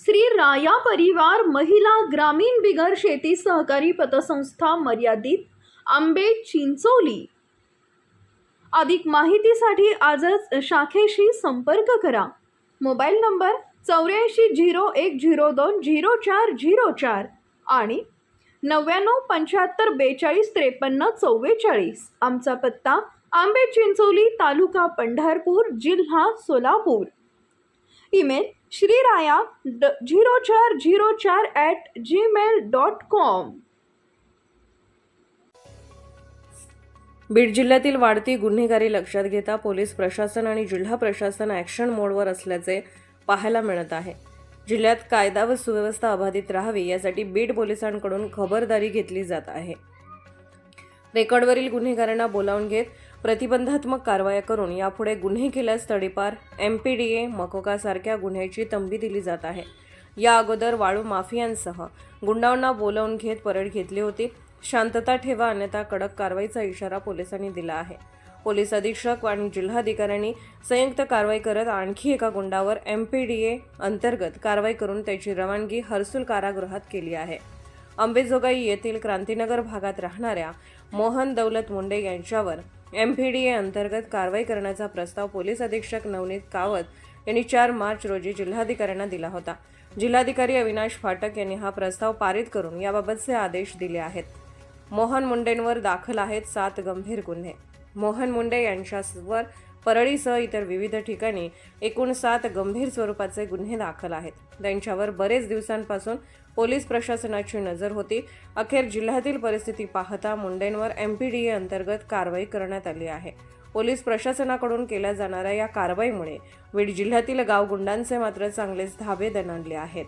श्री राया परिवार महिला ग्रामीण बिगर शेती सहकारी पतसंस्था मर्यादित आंबे चिंचोली. अधिक माहितीसाठी आजच शाखेशी संपर्क करा. मोबाईल नंबर चौऱ्याऐंशी झिरो एक झिरो दोन झिरो चार झिरो चार आणि नव्याण्णव पंच्याहत्तर बेचाळीस त्रेपन्न चव्वेचाळीस. आमचा पत्ता आंबे चिंचोली तालुका पंढरपूर जिल्हा सोलापूर. ईमेल श्रीराया ड झिरो चार झिरो चार at Gmail dot com Beed जिल्ह्यातील वाढती गुन्हेगारी लक्षात घेता पोलीस प्रशासन आणि जिल्हा प्रशासन ॲक्शन मोडवर असल्याचे पाहायला मिळत आहे. जिल्ह्यात कायदा व सुव्यवस्था अबाधित राहावी यासाठी बीड पोलिसांकडून खबरदारी घेतली जात आहे. रेकॉर्डवरील गुन्हेगारांना बोलावून घेत प्रतिबंधात्मक कारवाया करून यापुढे गुन्हे केल्यास तडीपार एम पी डी ए मकोकासारख्या गुन्ह्याची तंबी दिली जात आहे. या अगोदर वाळू माफियांसह गुंडांना बोलावून घेत परेड घेतली होती. शांतता ठेवा अन्यथा कडक कारवाईचा इशारा पोलिसांनी दिला आहे. पोलीस अधीक्षक आणि जिल्हाधिकाऱ्यांनी संयुक्त कारवाई करत आणखी एका गुंडावर एम पी डी ए अंतर्गत कारवाई करून त्याची रवानगी हर्सुल कारागृहात केली आहे. अंबेजोगाई येथील क्रांतीनगर भागात राहणाऱ्या मोहन दौलत मुंडे यांच्यावर एम पी डी ए अंतर्गत कारवाई करण्याचा प्रस्ताव पोलीस अधीक्षक नवनीत कावत यांनी चार मार्च रोजी जिल्हाधिकाऱ्यांना दिला होता. जिल्हाधिकारी अविनाश फाटक यांनी हा प्रस्ताव पारित करून याबाबतचे आदेश दिले आहेत. मोहन मुंडेंवर दाखल आहेत सात गंभीर गुन्हे. मोहन मुंडे यांच्यावर परळीसह इतर विविध ठिकाणी एकूण सात गंभीर स्वरूपाचे गुन्हे दाखल आहेत. त्यांच्यावर बरेच दिवसांपासून पोलीस प्रशासनाची नजर होती. अखेर जिल्ह्यातील परिस्थिती पाहता मुंडेंवर एम पी डी ए अंतर्गत कारवाई करण्यात आली आहे. पोलीस प्रशासनाकडून केल्या जाणाऱ्या या कारवाईमुळे बीड जिल्ह्यातील गावगुंडांचे मात्र चांगलेच धाबे दणाणले आहेत.